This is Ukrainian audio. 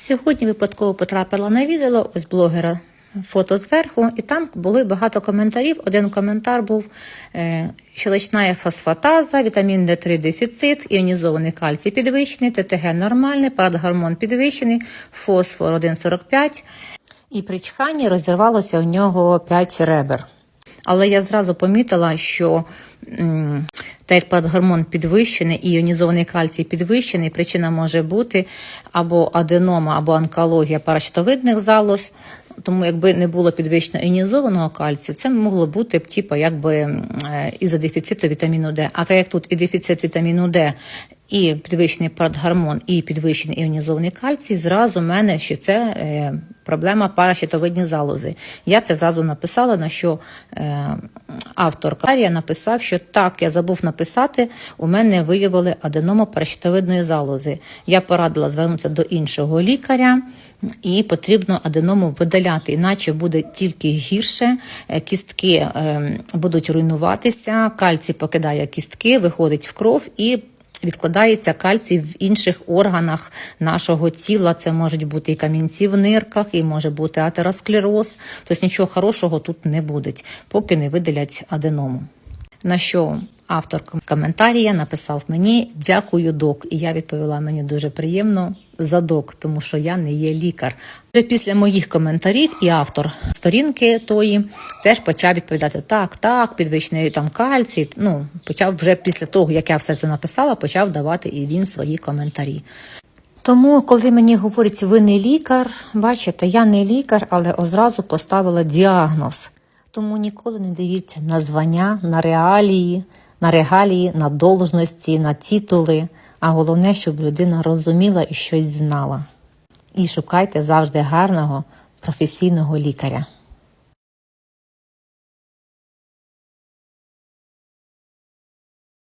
Сьогодні випадково потрапила на відео ось блогера фото зверху, і там було багато коментарів. Один коментар був е, щелочна фосфатаза, вітамін Д3 дефіцит, іонізований кальцій підвищений, ТТГ нормальний, парадгормон підвищений, фосфор 1,45. І при чханні розірвалося у нього 5 ребер. Але я зразу помітила, що так як парадгормон підвищений і іонізований кальцій підвищений, причина може бути або аденома, або онкологія паращитовидних залоз. Тому якби не було підвищено іонізованого кальцію, це могло бути б типу, якби е, із-за дефіциту вітаміну Д. А так як тут і дефіцит вітаміну Д, і підвищений парадгормон, і підвищений іонізований кальцій, зразу в мене що це е, проблема паращитовидні залози. Я це зразу написала, на що е, автор Карія написав, що так, я забув написати, у мене виявили аденома паращитовидної залози. Я порадила звернутися до іншого лікаря. І потрібно аденому видаляти, іначе буде тільки гірше. Е, Кістки е, будуть руйнуватися, кальцій покидає кістки, виходить в кров і відкладається кальцій в інших органах нашого тіла. Це можуть бути і камінці в нирках, і може бути атеросклероз. Тобто нічого хорошого тут не буде, поки не видалять аденому. На що автор коментарія написав мені дякую, док. І я відповіла мені дуже приємно за док, тому що я не є лікар. Вже після моїх коментарів і автор сторінки тої теж почав відповідати так, так, підвищений там кальцій. Ну почав вже після того, як я все це написала, почав давати і він свої коментарі. Тому, коли мені говорять, ви не лікар, бачите, я не лікар, але одразу поставила діагноз. Тому ніколи не дивіться на звання, на реалії, на регалії, на должності, на титули. А головне, щоб людина розуміла і щось знала. І шукайте завжди гарного професійного лікаря.